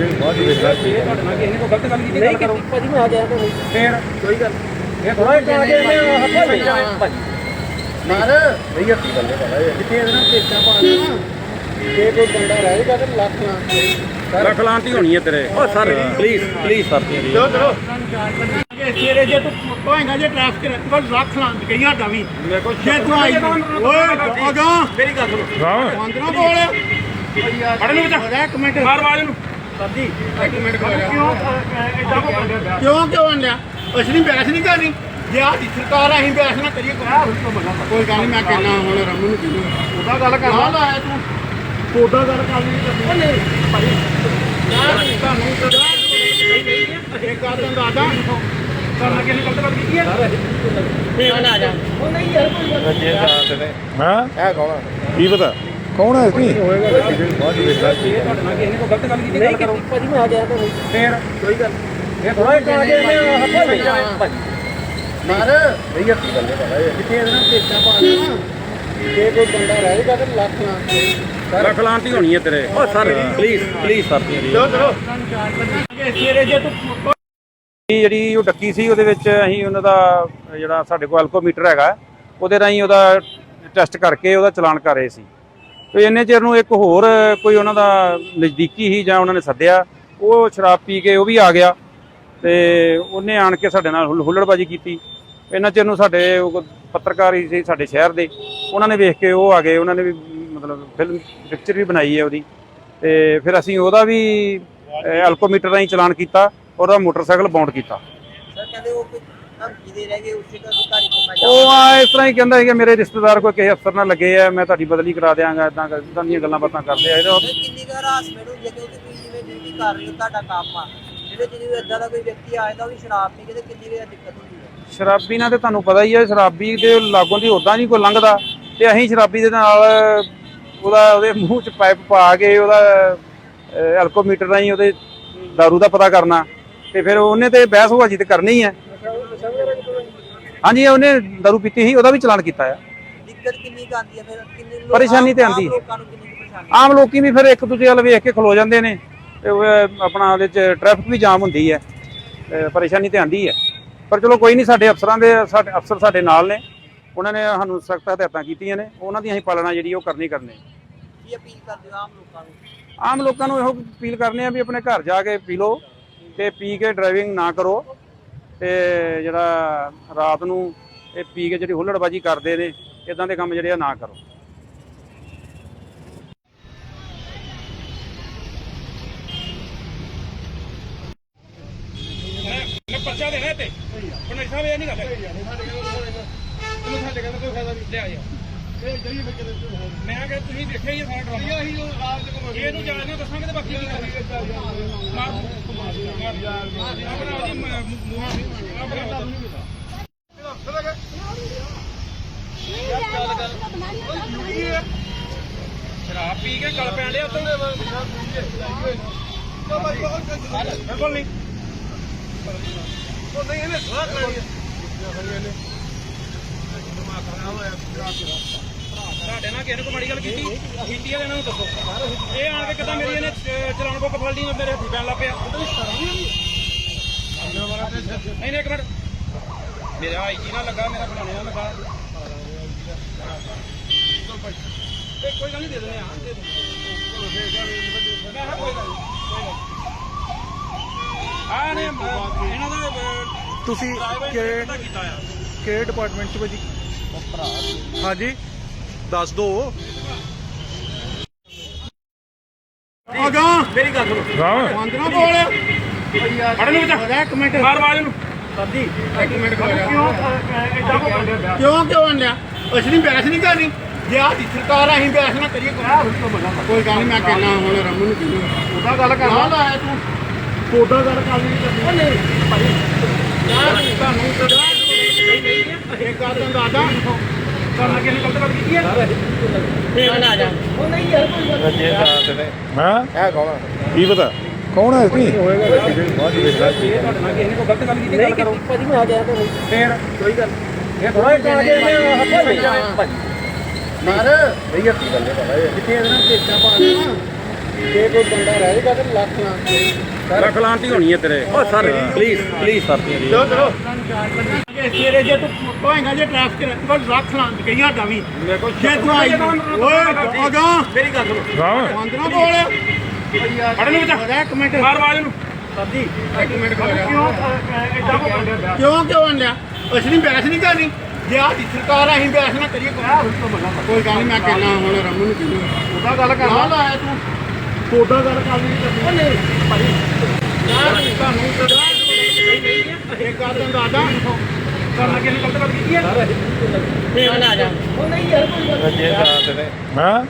ਤੁਹਾਡੇ ਨਾਲ ਕਿਸੇ ਨੇ ਕੋਈ ਗਲਤ ਗੱਲ ਕੀਤੀ ਗੱਲ ਕਰੋ ਭਾਜੀ ਮੈਂ ਆ ਗਿਆ ਤਾਂ ਫੇਰ ਕੋਈ ਗੱਲ ਇਹ ਥੋੜਾ ਇੱਕ ਆ ਜੇ ਮੈਂ ਹੱਥਾਂ ਜਾਵੇ ਭਾਜੀ ਮਾਰ ਨਹੀਂ ਹੱਥੀ ਗੱਲ ਹੈ ਜਿੱਥੇ ਇਹਦੇ ਨਾਲ ਪੇਚਾ ਪਾ ਦੇਣਾ ਜੇ ਕੋਈ ਬੰਦਾ ਰਹੇਗਾ ਤਾਂ ਲੱਖ ਨਾ ਲੱਖ ਲਾਂਟੀ ਹੋਣੀ ਹੈ ਤੇਰੇ ਓ ਸਰ ਪਲੀਜ਼ ਪਲੀਜ਼ ਸਰ ਚਲੋ ਚਲੋ ਸਵੇਰੇ ਜੇ ਤੂੰ ਹੋਏਗਾ ਜੇ ਟ੍ਰੈਫਿਕ ਕੋਲ ਲੱਖ ਲਾਂ ਗਈਆਂ ਡਾਵੀ ਜੇ ਤੂੰ ਆਈ ਓਏ ਅਗਾ ਮੇਰੀ ਗੱਲ ਸੁਣੋ ਮੰਦਰਾ ਬੋਲ ਫੜ ਨੂੰ ਬਚਾ। ਅਰੇ ਇੱਕ ਮਿੰਟ ਮਾਰ ਬਾਜ ਨੂੰ ਸਰਦੀ ਇੱਕ ਮਿੰਟ ਖੜ ਕਿਉਂ ਇਦਾਂ ਕਿਉਂ ਕਿਉਂ ਆਂਡਿਆ ਅਸੀਂ ਨਹੀਂ ਬਹਿਸ ਨਹੀਂ ਕਰਨੀ। ਜੇ ਆਹ ਦੀ ਸਰਕਾਰ ਆ, ਅਸੀਂ ਬਹਿਸ ਨਾ ਕਰੀਏ। ਕੋਈ ਗੱਲ ਨਹੀਂ ਮੈਂ ਕਹਿਣਾ ਹੁਣ ਰਮਨ ਨੂੰ ਕਿਹਨੂੰ ਉਹਦਾ ਗੱਲ ਕਰ ਲਾ ਲਾਇਆ ਤੂੰ? ਉਹਦਾ ਗੱਲ ਕਰ ਲਈ ਕਰਨੀ ਨਹੀਂ ਭਾਈ। ਯਾਰ ਤੁਹਾਨੂੰ ਸਦਾ ਇੱਕ ਤੁਹਾਨੂੰ ਦੱਸਦਾ। ਕਰਨਾ ਕਿਸੇ ਗਲਤ ਗੱਲ ਕੀਤੀ ਹੈ? ਫੇਰ ਨਾ ਜਾ ਉਹ ਨਹੀਂ ਯਾਰ ਕੋਈ ਗੱਲ ਹਾਂ? ਇਹ ਕੌਣ ਆ? ਕੀ ਪਤਾ? ਕੌਣ ਹੈ ਇਸਨੀ ਤੁਹਾਡੇ ਨਾਲ ਕਿਸੇ ਨੇ ਕੋਈ ਗਲਤ ਗੱਲ ਕੀਤੀ ਗੱਲ ਕਰੋ ਭਾਜੀ ਮੈਂ ਆ ਗਿਆ ਤਾਂ ਫੇਰ ਕੋਈ ਗੱਲ ਇਹ ਥੋੜਾ ਇੱਕ ਆ ਜੇ ਮੈਂ ਹੱਥਾਂ ਸਹੀ ਜਾਵੇ ਭਾਜੀ ਮਾਰ ਨਹੀਂ ਹੱਥੀ ਗੱਲ ਹੈ ਜਿੱਥੇ ਇਹਦੇ ਨਾਲ ਪੇਚਾ ਪਾ ਦੇਣਾ ਜੇ ਕੋਈ ਬੰਦਾ ਰਹੇਗਾ ਤਾਂ ਲੱਖ ਨਾ ਲੱਖ ਲਾਂਟੀ ਹੋਣੀ ਹੈ ਤੇਰੇ। ਓ ਸਰ ਪਲੀਜ਼ ਪਲੀਜ਼ ਸਰ ਚਲੋ ਚਲੋ। ਸਵੇਰੇ ਜੇ ਤੂੰ ਇਹ ਜਿਹੜੀ ਉਹ ਡੱਕੀ ਸੀ ਉਹਦੇ ਵਿੱਚ ਅਸੀਂ ਉਹਨਾਂ ਦਾ ਜਿਹੜਾ ਸਾਡੇ ਕੋਲ ਐਲਕੋਮੀਟਰ ਹੈਗਾ ਉਹਦੇ ਰਾਹੀਂ ਉਹਦਾ ਟੈਸਟ ਕਰਕੇ ਉਹਦਾ ਚਲਾਨ ਕਰ ਰਹੇ ਸੀ। ਤੇ ਇੰਨੇ ਚਿਰ ਨੂੰ ਇੱਕ ਹੋਰ ਕੋਈ ਉਹਨਾਂ ਦਾ ਨਜ਼ਦੀਕੀ ਹੀ ਜਾਂ ਉਹਨਾਂ ਨੇ ਸੱਦਿਆ, ਉਹ ਸ਼ਰਾਬ ਪੀ ਕੇ ਉਹ ਵੀ ਆ ਗਿਆ ਤੇ ਉਹਨੇ ਆਣ ਕੇ ਸਾਡੇ ਨਾਲ ਹੁੱਲ- ਹੁੱਲੜਬਾਜੀ ਕੀਤੀ। ਇਹਨਾਂ ਚਿਰ ਨੂੰ ਸਾਡੇ ਪੱਤਰਕਾਰ ਹੀ ਸੀ ਸਾਡੇ ਸ਼ਹਿਰ ਦੇ, ਉਹਨਾਂ ਨੇ ਵੇਖ ਕੇ ਉਹ ਆ ਗਏ, ਉਹਨਾਂ ਨੇ ਵੀ ਮਤਲਬ ਫਿਲਮ ਪਿਕਚਰ ਵੀ ਬਣਾਈ ਹੈ ਉਹਦੀ। ਤੇ ਫਿਰ ਅਸੀਂ ਉਹਦਾ ਵੀ ਐਲਕੋਮੀਟਰ ਰਾਹੀਂ ਚਲਾਨ ਕੀਤਾ ਉਹਦਾ ਮੋਟਰਸਾਈਕਲ ਬਾਉਂਡ ਕੀਤਾ। ਸਰ, ਕਹਿੰਦੇ ਉਹ ਕੋਈ ਧਮਕੀ ਦੇ ਰਹਿ ਗਏ ਉਸੇ ਦਾ ਅਧਿਕਾਰੀ ਕੋ ਮੈਂ ਉਹ ਆ ਇਸ ਤਰ੍ਹਾਂ ਹੀ ਕਹਿੰਦਾ ਸੀਗਾ ਮੇਰੇ ਰਿਸ਼ਤੇਦਾਰ ਕੋਈ ਕਿਸੇ ਅਫਸਰ ਨਾਲ ਲੱਗੇ ਆ ਮੈਂ ਤੁਹਾਡੀ ਬਦਲੀ ਕਰਾ ਦਿਆਂਗਾ ਇਦਾਂ ਇਦਾਂ ਦੀਆਂ ਗੱਲਾਂ ਬਾਤਾਂ ਕਰਦੇ ਆ। ਇਹਦੇ ਕਿੰਨੀ ਕੁ ਹਰਾਸਮੈਂਟ ਹੁੰਦੀ ਹੈ ਕਿਉਂਕਿ ਤੁਸੀਂ ਜਿਵੇਂ ਡਿਊਟੀ ਕਰ ਰਹੇ ਹੋ ਤੁਹਾਡਾ ਕੰਮ ਆ। ਚ ਜਿਵੇਂ ਇਦਾਂ ਦਾ ਕੋਈ ਵਿਅਕਤੀ ਆਇਦਾ ਉਹ ਵੀ ਸ਼ਰਾਬ ਪੀ ਕੇ ਤੇ ਕਿੰਨੀ ਕੁ ਦਿੱਕਤ ਹੁੰਦੀ ਹੈ? ਸ਼ਰਾਬੀ ਨਾਲ ਤੇ ਤੁਹਾਨੂੰ ਪਤਾ ਹੀ ਹੈ ਸ਼ਰਾਬੀ ਦੇ ਲਾਗੋਂ ਦੀ ਉਦਾਂ ਨਹੀਂ ਕੋਈ ਲੰਘਦਾ। ਤੇ ਅਸੀਂ ਸ਼ਰਾਬੀ ਦੇ ਨਾਲ ਉਹਦਾ ਉਹਦੇ ਮੂੰਹ 'ਚ ਪਾਈਪ ਪਾ ਕੇ ਉਹਦਾ ਐਲਕੋਮੀਟਰ ਰਾਹੀਂ ਉਹਦੇ दारू ਦਾ ਪਤਾ ਕਰਨਾ। ਤੇ ਫਿਰ ਉਹਨੇ ਤੇ ਬਹਿਸ ਹੋਆਜੀ ਤੇ ਕਰਨੀ ਹੀ ਹਾਂਜੀ ਉਹਨੇ दारू ਪੀਤੀ ਸੀ ਉਹਦਾ ਵੀ ਚਲਾਨ ਕੀਤਾ ਆ। ਦਿੱਕਤ ਕਿੰਨੀ ਕੁ ਆਉਂਦੀ ਹੈ ਫਿਰ? ਕਿੰਨੇ ਲੋਕ ਪਰੇਸ਼ਾਨੀ ਤੇ ਆਮ ਆਉਂਦੀ। ਹੈ। ਲੋਕਾਂ ਨੂੰ ਕਿੰਨੀ ਕੁ ਪਰੇਸ਼ਾਨੀ? ਆਮ ਲੋਕੀ ਵੀ ਫਿਰ ਇੱਕ ਦੂਜੇ ਵੱਲ ਵੇਖ ਕੇ ਖਲੋ ਜਾਂਦੇ ਨੇ ਤੇ ਉਹ, ਅਹ, ਆਪਣਾ ਉਹਦੇ ਚ ਟ੍ਰੈਫਿਕ ਵੀ ਜਾਮ ਹੁੰਦੀ ਹੈ ਤੇ ਪਰੇਸ਼ਾਨੀ ਤੇ ਆਂਦੀ ਹੈ ਪਰ ਚਲੋ ਕੋਈ ਨਹੀਂ ਸਾਡੇ ਅਫਸਰਾਂ ਦੇ ਸਾਡੇ ਅਫਸਰ ਸਾਡੇ ਨਾਲ ਨੇ ਉਹਨਾਂ ਨੇ ਸਾਨੂੰ ਸਖਤ ਹਦਾਇਤਾਂ ਕੀਤੀਆਂ ਨੇ ਉਹਨਾਂ ਦੀ ਅਸੀਂ ਪਾਲਣਾ ਜਿਹੜੀ ਉਹ ਕਰਨੀ ਕਰਨੀ। ਕੀ ਅਪੀਲ ਕਰਦੇ ਹੋ ਆਮ ਲੋਕਾਂ ਨੂੰ? ਆਮ ਲੋਕਾਂ ਨੂੰ ਇਹੋ ਅਪੀਲ ਕਰਨੇ ਆ ਵੀ ਆਪਣੇ ਘਰ ਜਾ ਕੇ ਪੀ ਲਓ ਤੇ ਪੀ ਕੇ ਡਰਾਈਵਿੰਗ ਨਾ ਕਰੋ। ਤੇ ਜਿਹੜਾ ਰਾਤ ਨੂੰ ਇਹ ਪੀ ਕੇ ਜਿਹੜੀ ਹੁੱਲੜਬਾਜੀ ਕਰਦੇ ਨੇ ਇਦਾਂ ਦੇ ਕੰਮ ਜਿਹੜੇ ਆ ਨਾ ਕਰੋ। ਪਰਚਾ ਦੇਣਾ ਤੇ ਹੁਣ ਸਾਹਿਬ ਇਹ ਨਹੀਂ ਗੱਲ ਤੈਨੂੰ ਸਾਡੇ ਕਹਿੰਦਾ ਕੋਈ ਫਾਇਦਾ ਨਹੀਂ। ਲਿਆ ਯਾਰ ਮੈਂ ਕਿਹਾ ਤੁਸੀਂ ਦੇਖਿਆ ਹੀ ਹੈ ਸਾਰਾ ਡਰਾਮਾ। ਇਹਨੂੰ ਜਾਣ ਨਾ ਦੱਸਾਂਗੇ ਤੇ ਬਾਕੀ ਕੀ ਕਰਾਂਗੇ ਮਾਰ ਆਪਣਾ ਉਹਦੀ ਮੂੰਹ ਆਪਣਾ ਸ਼ਰਾਬ ਪੀ ਕੇ ਗਲ ਪੈਣ ਲਿਆ ਉੱਤੇ। ਬਿਲਕੁਲ ਨਹੀਂ। ਤੁਹਾਡੇ ਨਾਲ ਕਿਸੇ ਨੇ ਕੋਈ ਮਾੜੀ ਗੱਲ ਕੀਤੀ? ਕੀਤੀ ਆ ਇਹਨਾਂ ਨੂੰ ਦੱਸੋ। ਇਹ ਆਣ ਕੇ ਕਿਦਾਂ ਮੇਰੀ ਇਹਨੇ ਅਹ, ਚਲਾਉਣ ਬੁੱਕ ਫੜ ਲਈ ਮੇਰੇ ਹੱਥੀ ਪੈਣ ਲੱਗ ਪਿਆ। ਨਹੀਂ ਨਹੀਂ ਇੱਕ ਮਿੰਟ। ਮੇਰਾ ਆਈਜੀ ਨਾਲ ਲੱਗਾ ਮੇਰਾ ਬਣਾਉਣੇ ਨਾਲ ਲੱਗਾ। ਇਹ ਕੋਈ ਗੱਲ ਨਹੀਂ ਦੇ ਦਿੰਦੇ ਆ ਦੇ ਦਿੰਦੇ ਮੈਂ ਕਿਹਾ ਕੋਈ ਗੱਲ ਨਹੀਂ। ਆ ਨੇ ਅਹ, ਇਹਨਾਂ ਦਾ ਅਹ, ਤੁਸੀਂ ਕਿਹੜੇ ਕਿਹੜੇ ਡਿਪਾਰਟਮੈਂਟ ਚ ਭਾਜੀ? ਹਾਂਜੀ। ਦੱਸ ਦੋ ਅਗਾ ਮੇਰੀ ਗੱਲ ਸੁਣੋ ਹਾਂ ਮੰਦਰਾ ਬੋਲ ਫੜ ਨੂੰ ਬਚਾ ਅਰੇ ਇੱਕ ਮਿੰਟ ਮਾਰ ਬਾਜ ਨੂੰ ਸਰਦੀ ਇੱਕ ਮਿੰਟ ਖੜ ਜਾ ਕਿਉਂ ਕਿਉਂ ਕਿਉਂ ਆਂਡਿਆ ਅਸੀਂ ਨਹੀਂ ਬਹਿਸ ਨਹੀਂ ਕਰਨੀ ਜੇ ਆਹ ਦੀ ਸਰਕਾਰ ਅਸੀਂ ਬਹਿਸ ਨਾ ਕਰੀਏ ਕੋਈ ਗੱਲ ਨਹੀਂ ਮੈਂ ਕਹਿਣਾ ਹੁਣ ਰਮਨ ਨੂੰ ਕਿਹਨੂੰ ਉਹਦਾ ਗੱਲ ਕਰ ਲਾਇਆ ਤੂੰ ਉਹਦਾ ਗੱਲ ਕਰ ਕਰਨੀ ਨਹੀਂ ਭਾਈ ਯਾਰ ਤੁਹਾਨੂੰ ਸਦਾ ਇੱਕ ਗੱਲ ਤੁਹਾਨੂੰ ਹੈ? ਫੇਰ ਨਾ ਜਾ। ਉਹ ਨਹੀਂ ਯਾਰ ਕੋਈ ਗੱਲ ਹਾਂ? ਇਹ ਕੌਣ? ਆ ਕੀ ਪਤਾ? ਕੌਣ ਹੈ ਇਸਨੀ ਹੈ। ਲੱਖ ਲਾਂਤੀ ਹੋਣੀ ਹੈ ਤੇਰੇ। ਓ ਸਰ ਪਲੀਜ਼ ਪਲੀਜ਼ ਸਰ ਚਲੋ ਚਲੋ। ਜੇ ਸਵੇਰੇ ਜੇ ਤੂੰ ਹੋਏਗਾ ਜੇ ਟ੍ਰੈਫਿਕ ਬਸ ਲੱਖ ਲਾਂ ਕਈਆਂ ਦਾ ਵੀ। ਕੋਲ ਜੇ ਤੂੰ ਆਈ ਓਏ ਅਗਾ ਮੇਰੀ ਗੱਲ ਸੁਣੋ। ਹਾਂ ਅੰਦਰੋਂ ਬੋਲ ਫੜ ਨੂੰ ਬਚਾ ਇੱਕ ਮਿੰਟ। ਮਾਰ ਬਾਜ ਨੂੰ। ਸਰਦੀ ਇੱਕ ਮਿੰਟ ਖੜੋ ਕਿਉਂ ਕਿਉਂ ਕਿਉਂ ਆਂਦਿਆ ਅਸੀਂ ਨਹੀਂ ਬੈਠ ਨਹੀਂ ਕਰਨੀ। ਜੇ ਆ ਸਰਕਾਰ ਅਸੀਂ ਬੈਠ ਨਾ ਕਰੀਏ। ਕੋਈ ਗੱਲ ਨਹੀਂ ਮੈਂ ਕਹਿਣਾ ਹੁਣ ਰਮਨ ਨੂੰ ਕਹਿੰਦਾ ਉਹਦਾ ਗੱਲ ਕਰ ਨਾ ਲਾਇਆ ਤੂੰ। ਤੁਹਾਡਾ ਗੱਲ ਕਰ ਨਹੀਂ। ਕਰਨੀ ਉਹ ਨਹੀਂ। ਭਾਈ ਯਾਰ ਤੁਹਾਨੂੰ ਇੱਕ ਗੱਲ ਦਾ ਦਾਦਾ ਹੈ? ਹਾਂ?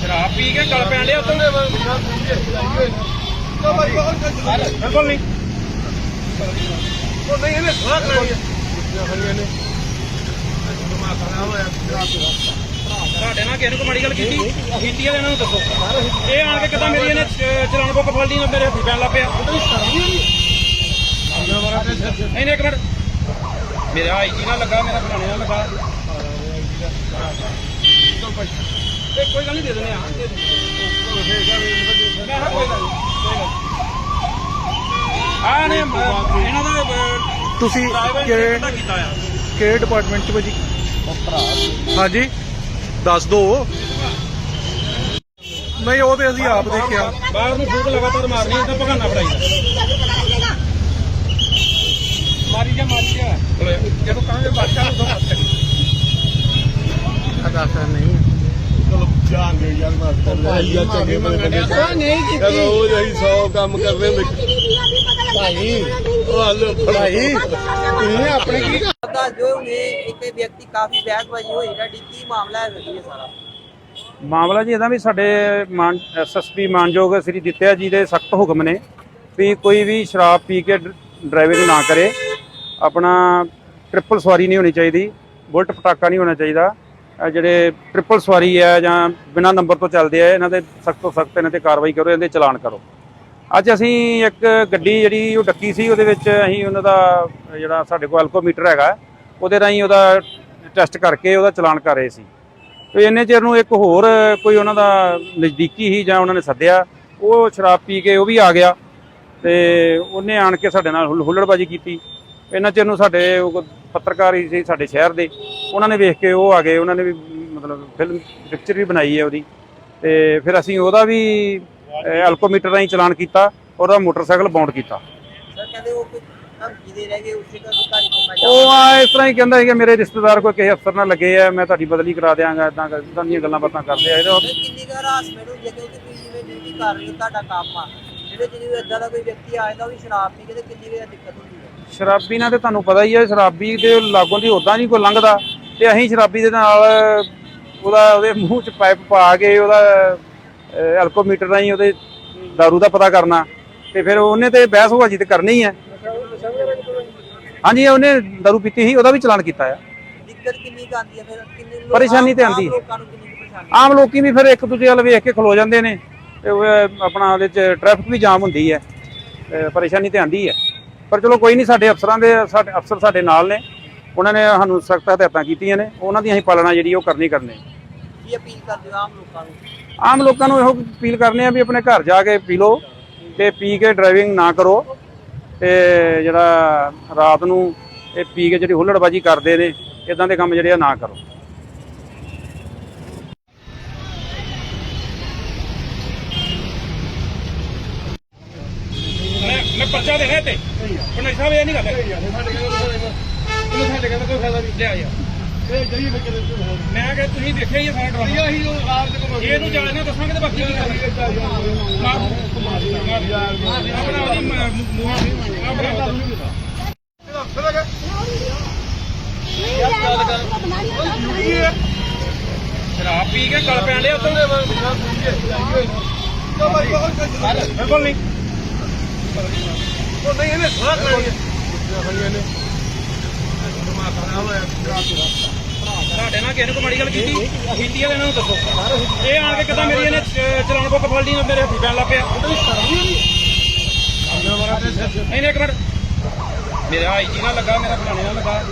ਸ਼ਰਾਬ ਪੀ ਕੇ ਗਲ ਪੈਣ ਲਿਆ ਉਤੋਂ। ਬਿਲਕੁਲ ਨਹੀਂ। ਤੁਹਾਡੇ ਨਾਲ ਕਿਸੇ ਨੂੰ ਕੋਈ ਮਾੜੀ ਗੱਲ ਕੀਤੀ? ਕੀਤੀ ਹੈ ਇਹਨਾਂ ਨੂੰ ਦੱਸੋ? ਇਹ ਆਣ ਕੇ ਕਿਦਾਂ ਮੇਰੀ ਇਹਨੇ ਚ- ਚਲਾਨ ਬੁੱਕ ਫੜ ਲਈ ਮੇਰੇ ਹੱਥੀ ਪੈਣ ਲੱਗ ਪਿਆ। ਨਹੀਂ ਨਹੀਂ ਇੱਕ ਮਿੰਟ। ਮੇਰਾ ਆਈਜੀ ਨਾਲ ਲੱਗਾ ਮੇਰਾ ਫਲਾਣੇ ਨਾਲ ਲੱਗਾ। ਤੇ ਕੋਈ ਗੱਲ ਨਹੀਂ ਦੇ ਦਿੰਦੇ ਆ। ਦੇ ਦਿੰਦੇ। ਮੈਂ ਕਿਹਾ ਕੋਈ ਗੱਲ ਨਹੀਂ ਕੋਈ ਗੱਲ ਨਹੀਂ। ਆ ਨੇ ਅਹ, ਇਹਨਾਂ ਦਾ ਤੁਸੀਂ ਕਿਹੜੇ ਕੀਤਾ ਆ? ਕਿਹੜੇ ਡਿਪਾਰਟਮੈਂਟ ਚ ਭਾਜੀ? ਹਾਂਜੀ। ਦੱਸ ਦੋ। ਨਹੀਂ ਉਹ ਤੇ ਅਸੀਂ ਆਪ ਦੇਖਿਆ ਬਾਹਰ ਨੂੰ ਫੂਕ ਲਗਾਤਾਰ ਮਾਰਨੀ ਇਹਦਾ ਭਗਾਨਾ ਫੜਾਈ ਮਾਰੀ ਜਾ ਮਾਰੀ ਜਾ। ਜਦੋਂ ਕਹਾਂਗੇ ਬਾਦਸ਼ਾਹ ਨੂੰ ਦੋ ਹੱਥ ਚਲੋ ਦੇ ਯਾਰ ਮਾਸਟਰ ਭਾਈ ਆ ਚੰਗੇ ਬੰਦੇ ਨਹੀਂ ਕੀਤੀ। ਉਹ ਅਸੀਂ 100 ਕੰਮ ਕਰਦੇ ਹੁੰਦੇ। ਭਾਈ ਉਹ ਹਲ ਫੜਾਈ। ਤੁਸੀਂ ਆਪਣੇ ਕੀ ਦੱਸ ਦਿਓ ਹੁਣ ਇਹ ਇੱਕ ਵਿਅਕਤੀ ਕਾਫੀ ਬਹਿਸਬਾਜ਼ੀ ਹੋਈ, ਤੁਹਾਡੀ ਕੀ ਮਾਮਲਾ ਹੈ ਵੀਰ ਸਾਰਾ? ਮਾਮਲਾ ਜੀ ਇਹਦਾ ਵੀ ਸਾਡੇ ਮਾਨ ਐਸਐਸਪੀ ਮਾਨਯੋਗ ਸ੍ਰੀ ਦਿੱਤਿਆ ਜੀ ਦੇ ਸਖਤ ਹੁਕਮ ਨੇ ਵੀ ਕੋਈ ਵੀ ਸ਼ਰਾਬ ਪੀ ਕੇ ਡਰਾਈਵਿੰਗ ਨਾ ਕਰੇ। ਆਪਣਾ ਟ੍ਰਿਪਲ ਸਵਾਰੀ ਨਹੀਂ ਹੋਣੀ ਚਾਹੀਦੀ, ਬੁਲਟ ਪਟਾਕਾ ਨਹੀਂ ਹੋਣਾ ਚਾਹੀਦਾ। ਜਿਹੜੇ ਟ੍ਰਿਪਲ ਸਵਾਰੀ ਹੈ ਜਾਂ ਬਿਨਾਂ ਨੰਬਰ ਤੋਂ ਚੱਲਦੇ ਆ, ਇਹਨਾਂ ਦੇ ਸਖਤ ਤੋਂ ਸਖਤ ਇਹਨਾਂ ਤੇ ਕਾਰਵਾਈ ਕਰੋ ਇਹਦੇ ਚਲਾਨ ਕਰੋ। ਅੱਜ ਅਸੀਂ ਇੱਕ ਗੱਡੀ ਜਿਹੜੀ ਉਹ ਡੱਕੀ ਸੀ, ਉਹਦੇ ਵਿੱਚ ਅਸੀਂ ਉਹਨਾਂ ਦਾ ਜਿਹੜਾ ਸਾਡੇ ਕੋਲ ਐਲਕੋਮੀਟਰ ਹੈਗਾ ਉਹਦੇ ਰਾਹੀਂ ਉਹਦਾ ਟੈਸਟ ਕਰਕੇ ਉਹਦਾ ਚਲਾਨ ਕਰ ਰਹੇ ਸੀ। ਤੇ ਇੰਨੇ ਚਿਰ ਨੂੰ ਇੱਕ ਹੋਰ ਕੋਈ ਉਹਨਾਂ ਦਾ ਨਜ਼ਦੀਕੀ ਹੀ ਜਾਂ ਉਹਨਾਂ ਨੇ ਸੱਦਿਆ, ਉਹ ਸ਼ਰਾਬ ਪੀ ਕੇ ਉਹ ਵੀ ਆ ਗਿਆ ਤੇ ਉਹਨੇ ਆਣ ਕੇ ਸਾਡੇ ਨਾਲ ਹੁੱਲ- ਹੁੱਲੜਬਾਜੀ ਕੀਤੀ। ਇਹਨਾਂ ਚਿਰ ਨੂੰ ਸਾਡੇ ਪੱਤਰਕਾਰ ਹੀ ਸੀ ਸਾਡੇ ਸ਼ਹਿਰ ਦੇ, ਉਹਨਾਂ ਨੇ ਵੇਖ ਕੇ ਉਹ ਆ ਗਏ, ਉਹਨਾਂ ਨੇ ਵੀ ਮਤਲਬ ਫਿਲਮ ਪਿਕਚਰ ਵੀ ਬਣਾਈ ਹੈ ਉਹਦੀ। ਤੇ ਫਿਰ ਅਸੀਂ ਉਹਦਾ ਵੀ ਐਲਕੋਮੀਟਰ ਰਾਹੀਂ ਚਲਾਨ ਕੀਤਾ ਉਹਦਾ ਮੋਟਰਸਾਈਕਲ ਬਾਉਂਡ ਕੀਤਾ। ਸਰ, ਕਹਿੰਦੇ ਉਹ ਦੇ ਰਹਿ ਗਏ ਉਸੇ ਦਾ ਅਧਿਕਾਰੀ ਕੋ ਮੈਂ ਉਹ ਆ ਇਸ ਤਰ੍ਹਾਂ ਹੀ ਕਹਿੰਦਾ ਸੀ ਕਿ ਮੇਰੇ ਰਿਸ਼ਤੇਦਾਰ ਕੋਈ ਕਿਸੇ ਅਫਸਰ ਨਾਲ ਲੱਗੇ ਆ ਮੈਂ ਤੁਹਾਡੀ ਬਦਲੀ ਕਰਾ ਦਿਆਂਗਾ ਇਦਾਂ ਇਦਾਂ ਦੀਆਂ ਗੱਲਾਂ ਬਾਤਾਂ ਕਰਦੇ ਆ। ਇਹਦੇ ਕਿੰਨੀ ਕੁ ਹਰਾਸਮੈਂਟ ਹੁੰਦੀ ਹੈ ਕਿਉਂਕਿ ਤੁਸੀਂ ਜਿਵੇਂ ਡਿਊਟੀ ਕਰ ਰਹੇ ਹੋ ਤੁਹਾਡਾ ਕੰਮ ਆ। ਜਿਹੜੇ ਜਿਹਨੂੰ ਇਦਾਂ ਦਾ ਕੋਈ ਵਿਅਕਤੀ ਆ ਜਾਂਦਾ ਉਹ ਵੀ ਸ਼ਰਾਬ ਪੀ ਕੇ ਤੇ ਕਿੰਨੀ ਕੁ ਦਿੱਕਤ ਹੁੰਦੀ ਹੈ? ਸ਼ਰਾਬੀ ਨਾਲ ਤੇ ਤੁਹਾਨੂੰ ਪਤਾ ਹੀ ਹੈ ਸ਼ਰਾਬੀ ਦੇ ਲਾਗੋਂ ਦੀ ਉਦਾਂ ਨਹੀਂ ਕੋਈ ਲੰਘਦਾ। ਤੇ ਅਸੀਂ ਸ਼ਰਾਬੀ ਦੇ ਨਾਲ ਉਹਦਾ ਉਹਦੇ ਮੂੰਹ 'ਚ ਪਾਈਪ ਪਾ ਕੇ ਉਹਦਾ ਐਲਕੋਮੀਟਰ ਰਾਹੀਂ ਉਹਦੇ दारू ਦਾ ਪਤਾ ਕਰਨਾ। ਤੇ ਫਿਰ ਉਹਨੇ ਤੇ ਬਹਿਸ ਹੋਵਾਜੀ ਤੇ ਕਰਨੀ ਹੈ ਹਾਂਜੀ ਉਹਨੇ दारू ਪੀਤੀ ਸੀ ਉਹਦਾ ਵੀ ਚਲਾਨ ਕੀਤਾ ਆ। ਦਿੱਕਤ ਕਿੰਨੀ ਕੁ ਆਉਂਦੀ ਹੈ ਫਿਰ? ਕਿੰਨੇ ਲੋਕ- ਪਰੇਸ਼ਾਨੀ ਤੇ ਆਮ ਆਉਂਦੀ। ਹੈ। ਲੋਕਾਂ ਨੂੰ ਕਿੰਨੀ ਕੁ ਪਰੇਸ਼ਾਨੀ? ਆਮ ਲੋਕੀ ਵੀ ਫਿਰ ਇੱਕ ਦੂਜੇ ਵੱਲ ਵੇਖ ਕੇ ਖਲੋ ਜਾਂਦੇ ਨੇ ਤੇ ਉਹ ਆਪਣਾ ਉਹਦੇ 'ਚ ਟ੍ਰੈਫਿਕ ਵੀ ਜਾਮ ਹੁੰਦੀ ਹੈ ਪਰੇਸ਼ਾਨੀ ਤੇ ਆਂਦੀ ਹੈ ਪਰ ਚਲੋ ਕੋਈ ਨਹੀਂ ਸਾਡੇ ਅਫਸਰਾਂ ਦੇ ਸਾਡੇ ਅਫਸਰ ਸਾਡੇ ਨਾਲ ਨੇ ਉਹਨਾਂ ਨੇ ਸਾਨੂੰ ਸਖਤ ਹਦਾਇਤਾਂ ਕੀਤੀਆਂ ਨੇ ਉਹਨਾਂ ਦੀ ਅਸੀਂ ਪਾਲਣਾ ਜਿਹੜੀ ਉਹ ਕਰਨੀ ਕਰਨੀ। ਕੀ ਅਪੀਲ ਕਰਦੇ ਹੋ ਆਮ ਲੋਕਾਂ ਨੂੰ? ਆਮ ਲੋਕਾਂ ਨੂੰ ਇਹੋ ਅਪੀਲ ਕਰਨੇ ਆ ਵੀ ਆਪਣੇ ਘਰ ਜਾ ਕੇ ਪੀ ਲਓ ਤੇ ਪੀ ਕੇ ਡਰਾਈਵਿੰਗ ਨਾ ਕਰੋ। ਤੇ ਜਿਹੜਾ ਰਾਤ ਨੂੰ ਇਹ ਪੀ ਕੇ ਜਿਹੜੀ ਹੁੱਲੜਬਾਜੀ ਕਰਦੇ ਨੇ ਇਦਾਂ ਦੇ ਕੰਮ ਜਿਹੜੇ ਆ ਨਾ ਕਰੋ। ਮੈਂ ਮੈਂ ਪਰਚਾ ਦੇਣਾ ਤੇ ਪਰ ਸਾਹਿਬ ਇਹ ਨਹੀਂ ਗੱਲ ਇਹਨੂੰ ਸਾਡੇ ਕਹਿੰਦਾ ਕੋਈ ਫਾਇਦਾ ਨਹੀਂ। ਲਿਆ ਯਾਰ। ਇਹ ਜਈ ਬੱਚੇ ਦੇ ਤੂੰ ਮੈਂ ਕਿ ਤੁਸੀਂ ਦੇਖਿਆ ਹੀ ਸਾਰਾ ਡਰਾਮਾ। ਇਹਨੂੰ ਜਾਣਨਾ ਦੱਸਾਂਗੇ ਤੇ ਬਾਕੀ ਕੀ ਕਰਨਾ ਆਪਣਾ ਉਹਦੀ ਮ- ਮੂੰਹ ਆਪਣਾ ਸ਼ਰਾਬ ਪੀ ਕੇ ਗਲ ਪੈਣ ਲਿਆ ਉਤੋਂ ਬਿਲਕੁਲ ਨਹੀਂ। ਉਹ ਨਹੀਂ ਇਹਨੇ ਸਾਹ ਕਰਾਈ ਸਾਡੇ ਨਾਲ ਕਿਸੇ ਨੂੰ ਕੋਈ ਮਾੜੀ ਗੱਲ ਕੀਤੀ? ਕੀਤੀ ਹੈ ਇਹਨਾਂ ਨੂੰ ਦੱਸੋ। ਇਹ ਆਣ ਕੇ ਕਿਦਾਂ ਮੇਰੀ ਇਹਨੇ ਚ- ਚਲਾਨ ਬੁੱਕ ਫੜ ਲਈ ਮੇਰੇ ਹੱਥੀ ਪੈਣ ਲੱਗ ਪਿਆ। ਨਹੀਂ ਨਹੀਂ ਇੱਕ ਮਿੰਟ। ਮੇਰਾ ਆਈਜੀ ਨਾਲ ਲੱਗਾ, ਮੇਰਾ ਫਲਾਣੇ ਨਾਲ ਲੱਗਾ।